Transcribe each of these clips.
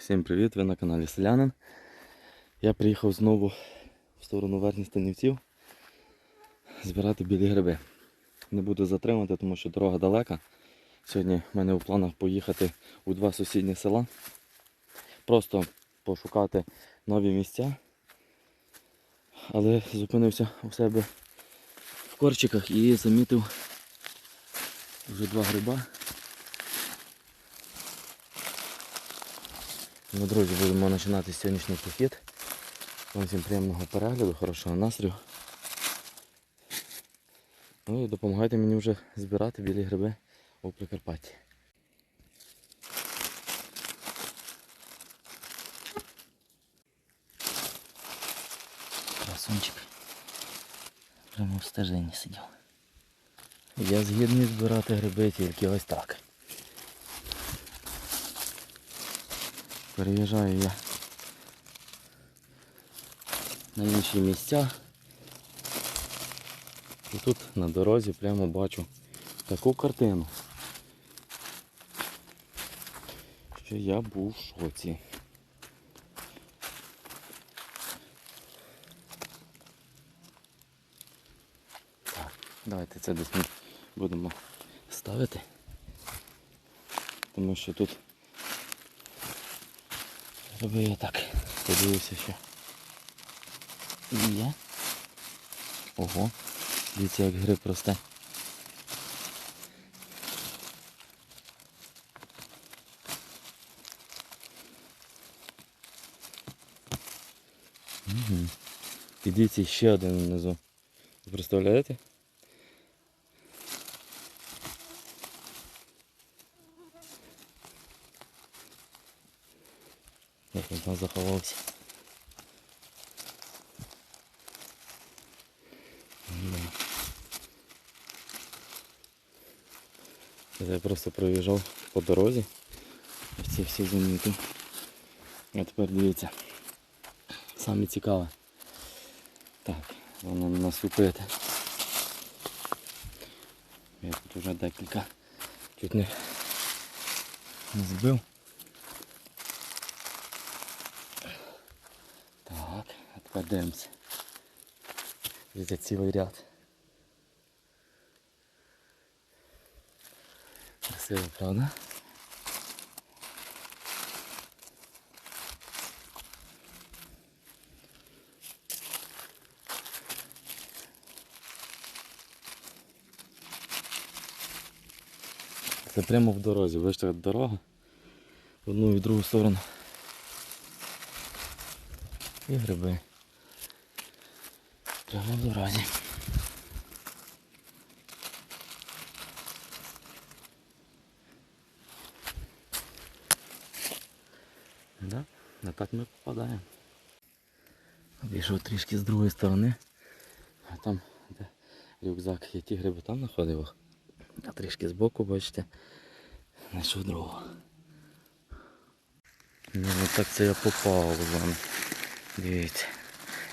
Всім привіт! Ви на каналі Селянин. Я приїхав знову в сторону верхніх станівців збирати білі гриби. Не буду затримувати, тому що дорога далека. Сьогодні в мене у планах поїхати у два сусідні села. Просто пошукати нові місця. Але зупинився у себе в корчиках і замітив вже два гриба. Ну, друзі, будемо починати сьогоднішній похід. Вам всім приємного перегляду, хорошого настрою. Ну і допомагайте мені вже збирати білі гриби у Прикарпатті. Красунчик. Прямо в стежині сидів. Я згідний збирати гриби тільки ось так. Переїжджаю я на інші місця. І тут на дорозі прямо бачу таку картину. Що я був в шоці. Так, давайте це десь ми будемо ставити. Тому що тут робив я так. Подивився, що є. Ого, дивіться як гриб росте. Угу. І дивіться ще один внизу. Представляєте? Як він там заховався. Да. Це Я просто проїжджав по дорозі. Ось ці всі замітив. А тепер дивіться. Саме цікаве. Так, воно наступити. Я тут вже декілька чуть не не збив. Тепер. Дивіться цілий ряд. Красиво, правда? Це прямо в дорозі, вийшла дорога в одну і в другу сторону. І гриби. В дорозі. Да? А так ми попадаємо. Обійшов трішки з другої сторони. А там, де рюкзак, я ті гриби там знаходив. А трішки збоку, бачите, знайшов другого. Ну так це я попав з вами. Дивіться.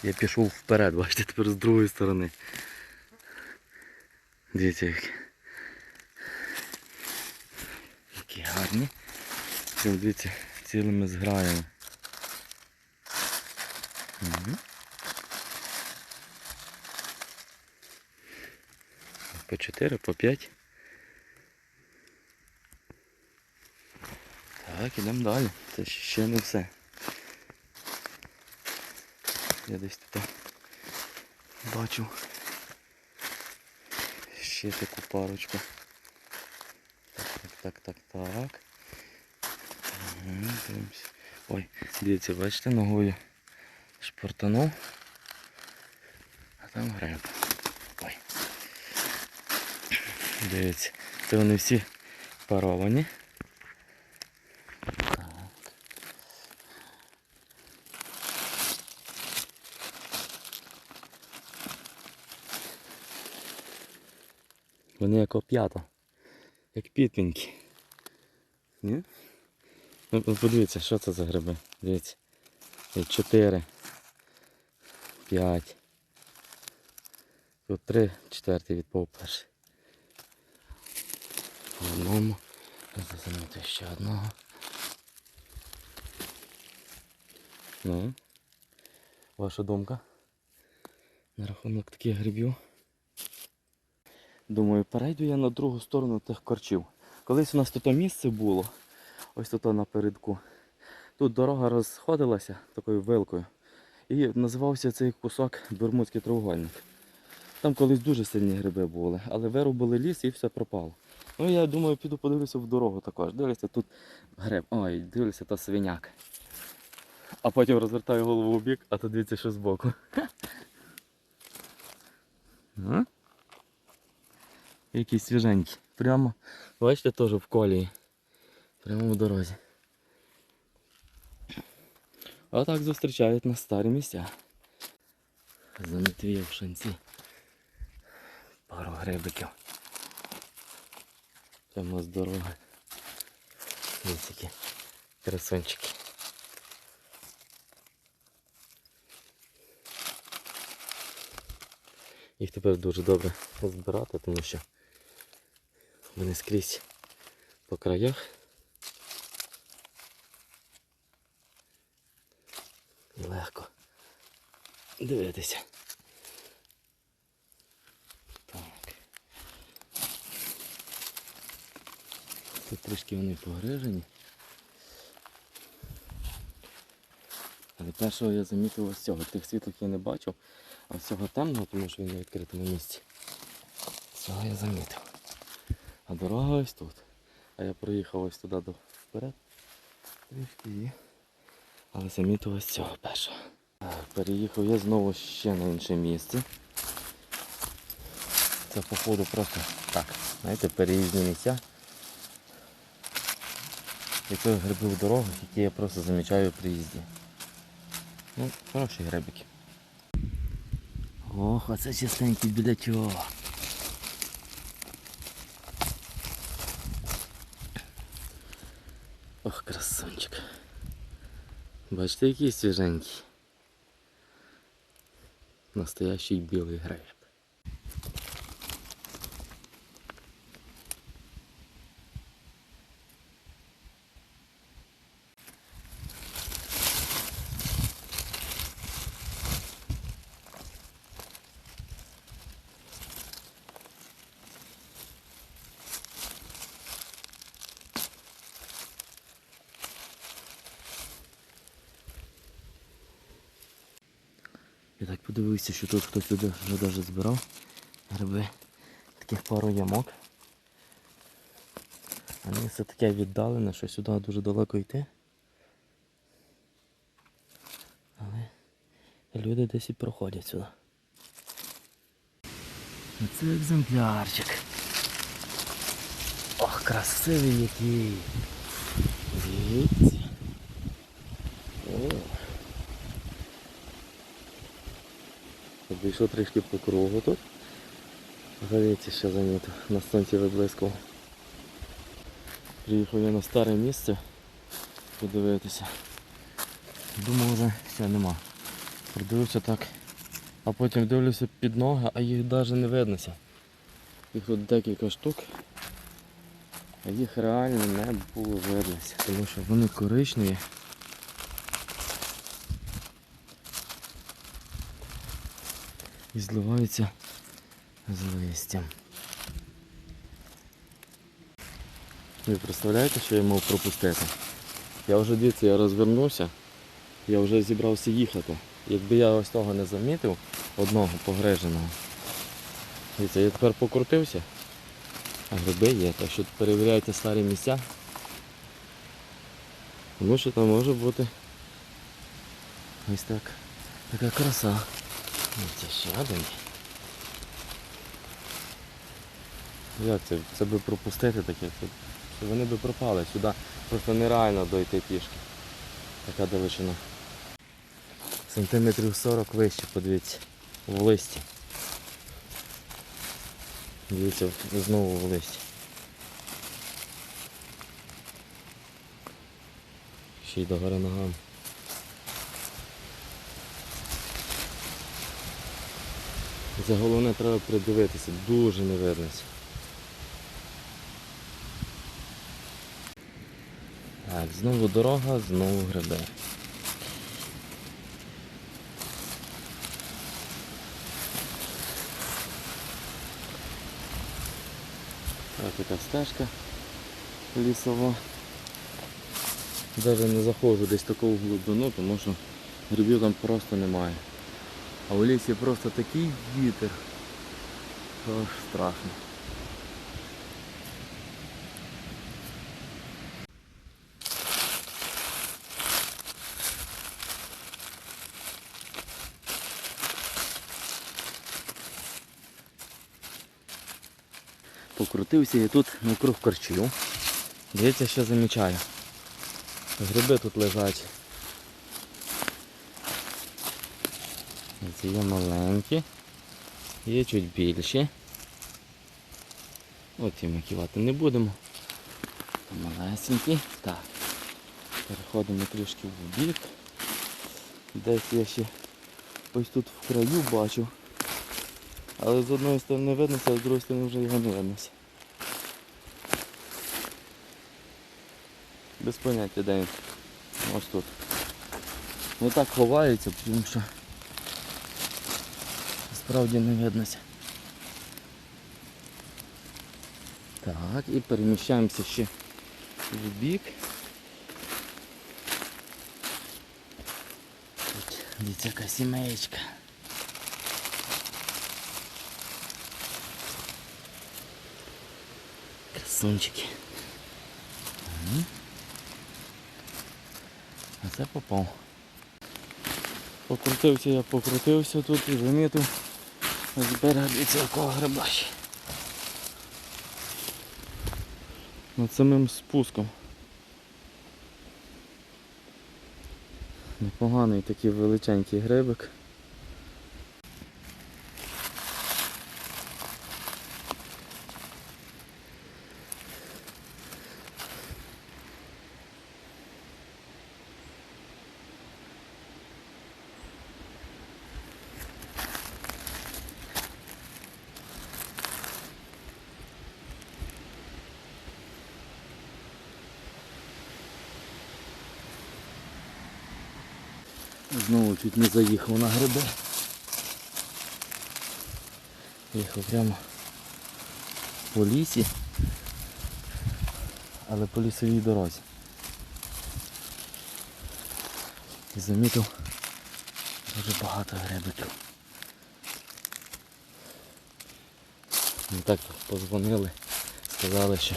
Я пішов вперед, бачите, тепер з другої сторони. Дивіться які. Які гарні. Дивіться, цілими зграями. Угу. По 4, по 5. Так, ідемо далі. Це ще не все. Я десь тут бачу ще таку парочку. Так, так, так, так, так. Ой, дивіться, бачите, ногою шпортанув. А там греб. Ой. Дивіться, це вони всі паровані. Вони як оп'ята. Як підпінки. Ні? Ну, подивіться, що це за гриби. Дивіться. Є Чотири. П'ять. Тут три, четвертий відпав перший. По одному. Замінити ще одного. Ну. Ваша думка? На рахунок таких грибів. Думаю, перейду я на другу сторону тих корчів. Колись у нас тут місце було, ось тут напередку. Тут дорога розходилася такою вилкою. І називався цей кусок Бермудський треугольник. Там колись дуже сильні гриби були, але вирубили ліс і все пропало. Ну я думаю, піду подивлюся в дорогу також. Дивлюся, тут гриб. Ой, дивлюся, та свиняк. А потім розвертаю голову в бік, а то дивіться, що збоку. Який свіженький. Прямо, бачите, теж в колії. Прямо в дорозі. А так зустрічають на старі місця. Занитвіє в шанці. Пару грибиків. Прямо з дороги. Ось такі красунчики. Їх тепер дуже добре збирати, тому що вони скрізь по краях. Легко дивитися. Так. Тут трішки вони погрижені. Але першого я замітив ось цього. Тих світлих я не бачив, а цього темного, тому що він на відкритому місці. Цього я замітив. А дорога ось тут. А я проїхав ось туди до вперед. Трішки і. Але замітив ось цього першого. Переїхав я знову ще на інше місце. Це походу просто так, знаєте, переїзні місця. І це гриби в дорогах, які я просто замічаю при їзді. Ну, хороші грибики. Ох, оце чистенький білячок. Ох, красунчик. Бачите, який свіженький. Настоящий білий гриб. Я так подивився, що тут хтось люди вже навіть збирав гриби. Таких пару ямок. А місце таке віддалене, що сюди дуже далеко йти. Але люди десь і проходять сюди. Оце екземплярчик. Ох, красивий який. Дивіться. Обійшов трішки по кругу тут. Дивіться, ще замітив. На сонці виблискував. Приїхав я на старе місце подивитися. Думав вже все нема. Продивився так. А потім дивлюся під ноги, а їх навіть не виднося. Їх тут декілька штук. А їх реально не було виднося. Тому що вони коричневі. І зливаються з листям. Ви представляєте, що я мав пропустити? Я вже дивіться, я розвернувся, я вже зібрався їхати. Якби я ось того не замітив, одного погреженого, дивіться, я тепер покрутився, а гриби є, так що перевіряйте старі місця. Тому що там може бути ось так. Така краса. Це ще один. Як це? Це би пропустити таке, це, вони би пропали сюди. Просто нереально дойти пішки. Така далечина. Сантиметрів 40 вище, подивіться. В листі. Дивіться, знову в листі. Ще й до гори ногами. Це головне треба придивитися, дуже не видно. Так, знову дорога, знову гриби. Ось така стежка лісова. Навіть не заходжу десь такого в глибину, тому що грибів там просто немає. А у лісі просто такий вітер, що страшно. Покрутився я тут навкруг корчів. Дивіться, що замічаю. Гриби тут лежать. Ці є маленькі, є чуть більші. От ці ми кивати не будемо. Малесенькі. Так. Переходимо трішки в бік. Десь я ще ось тут в краю бачу. Але з одної сторони виднося, а з другої сторони вже його не виднося. Без поняття де він. Ось тут. Ну так ховається, тому що справді не виднося. Так, і переміщаємося ще в бік. Тут дивіться сімеєчка. Красунчики. А це попав. Покрутився я, покрутився тут і замітив. Ось берег дивіться якого гриба. Над самим спуском. Непоганий такий величенький грибик. Знову чуть не заїхав на гриби. Їхав прямо по лісі, але по лісовій дорозі. І замітив дуже багато грибиків. Ми так позвонили, сказали, що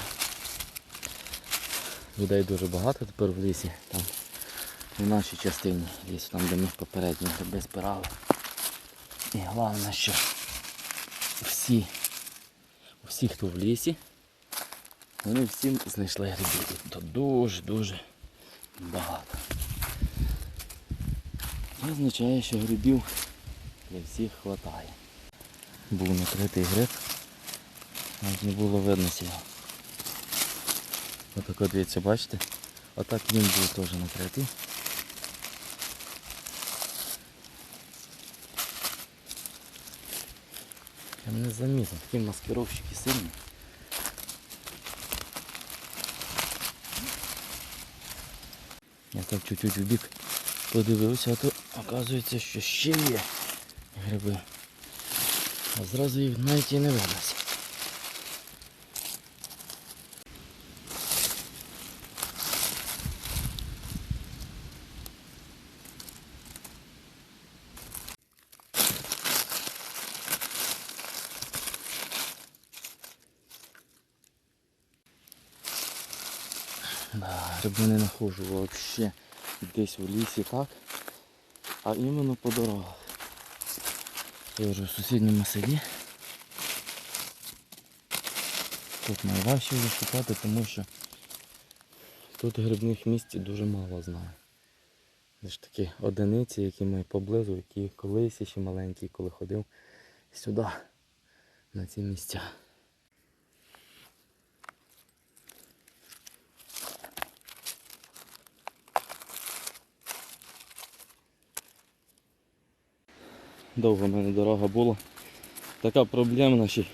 людей дуже багато тепер в лісі. Там в нашій частині лісу, там де ми попередні гриби збирали. І головне, що всі, всі, хто в лісі, вони всі знайшли грибів. То дуже-дуже багато. Це означає, що грибів для всіх вистачає. Був накритий гриб, навіть не було видно його. Отак от дивіться, бачите? Отак він був теж накритий. Я не замітив, такі маскировщики сильні. Я так чуть-чуть в бік подивився, а то оказується, що ще є гриби. А зразу їх навіть і не виднося. Гриби не нахожу вообще десь в лісі так, а іменно по дорогах. Я вже в сусідньому селі. Тут найважче вже шукати, тому що тут грибних місць дуже мало знаю. Це ж такі одиниці, які ми поблизу, які колись ще маленькі, коли ходив сюди, на ці місця. довго в мене дорога була. Така проблемна ще.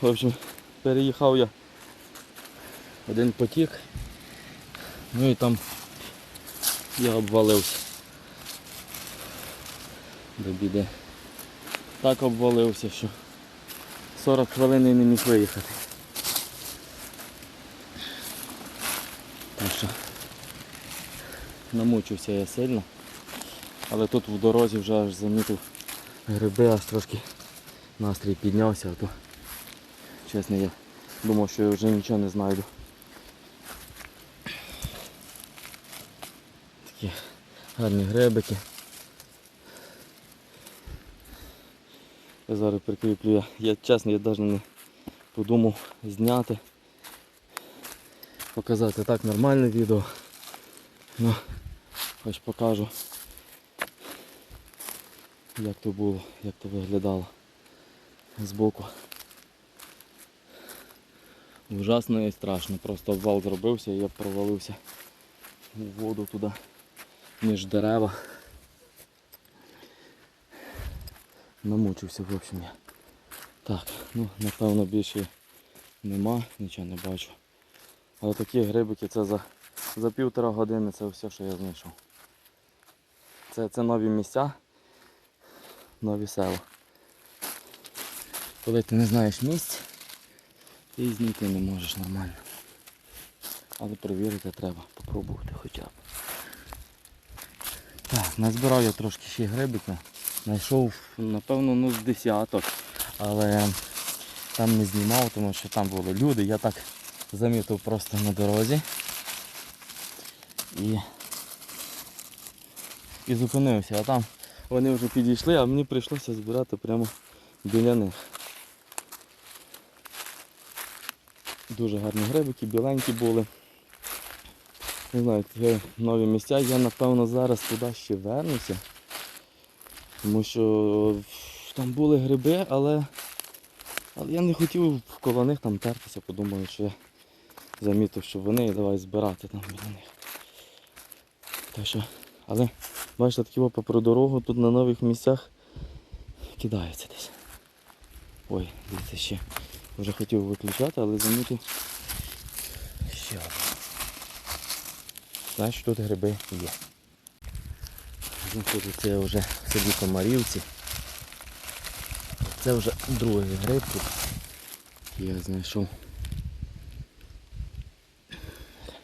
В общем, переїхав я один потік. Ну і там я обвалився. До біди. Так обвалився, що 40 хвилин і не міг виїхати. Так що намучився я сильно. Але тут в дорозі вже аж замітив гриби, аж трошки настрій піднявся, а то чесно я думав, що я вже нічого не знайду. Такі гарні грибики. Я зараз прикріплю. Я, я чесно, я навіть не подумав зняти. Показати так нормальне відео. Ну, хоч покажу, як то було, як то виглядало збоку. Ужасно і страшно. Просто обвал зробився і я провалився у воду туди між дерева. Намучився, в общем я. Так, ну напевно більше нема, нічого не бачу. Але такі грибики це за, за півтора години це все, що я знайшов. Це, це нові місця, нові села. Коли ти не знаєш місць, ти знайти не можеш нормально. Але перевірити треба, попробувати хоча б. Так, назбирав я трошки ще грибика. Знайшов, напевно, ну з десяток. Але там не знімав, тому що там були люди. Я так замітив просто на дорозі. І, і зупинився. А там вони вже підійшли, а мені прийшлося збирати прямо біля них. Дуже гарні грибики, біленькі були. Не знаю, такі нові місця. Я напевно зараз туди ще вернуся. Тому що там були гриби, але, але я не хотів коло них там тертися, подумаю, що я замітив, що вони і давай збирати там біля них. Так що, але бачите, такі опа про дорогу тут на нових місцях кидаються десь. Ой, дивіться ще. Вже хотів виключати, але замітив. Ще одне. Значить тут гриби є. Я вже в селі Комарівці. Це вже другий гриб тут. Я знайшов.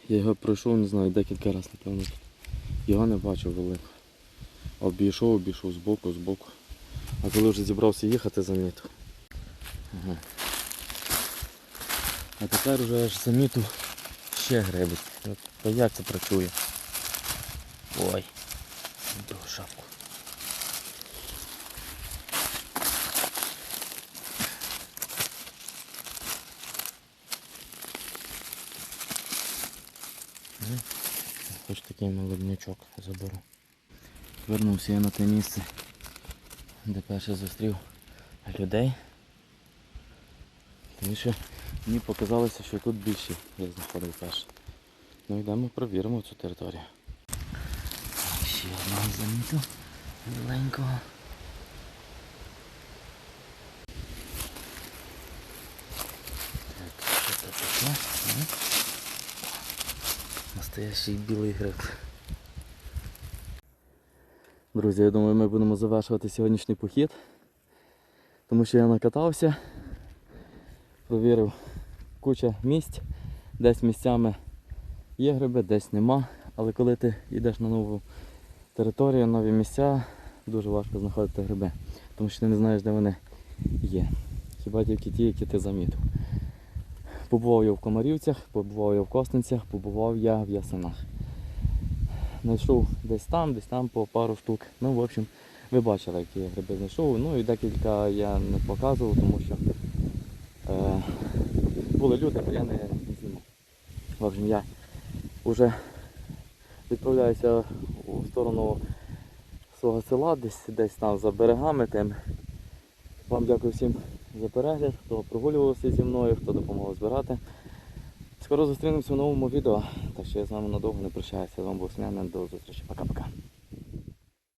Я його пройшов, не знаю, декілька разів, напевно. Його не бачив великого. Обійшов, обійшов збоку, збоку. А коли вже зібрався їхати, замітив. Ага. А тепер вже аж замітив ще грибик. От, Та як це працює? Ой, до шапку. Хоч такий молоднячок заберу. Вернувся я на те місце, де перше зустрів людей. Тому що мені показалося, що тут більше я знаходив перше. Ну йдемо провіримо цю територію. Ще одного замітив маленького. Так, що це таке? Настоящий білий гриб. Друзі, я думаю, ми будемо завершувати сьогоднішній похід. Тому що я накатався, провірив куча місць, десь місцями є гриби, десь нема. Але коли ти йдеш на нову територію, нові місця, дуже важко знаходити гриби. Тому що ти не знаєш, де вони є. Хіба тільки ті, які ти замітив. Побував я в Комарівцях, побував я в Косницях, побував я в Ясенах. Знайшов десь там, десь там по пару штук. Ну, в общем, ви бачили, які я гриби знайшов. Ну і декілька я не показував, тому що е, були люди, а я не знімав. В общем, я вже відправляюся у сторону свого села, десь, десь там за берегами тим. Вам дякую всім за перегляд, хто прогулювався зі мною, хто допомагав збирати. Скоро зустрінемося в новому відео. Так що я з вами надовго не прощаюся. З вами був Смян. До зустрічі. Пока-пока.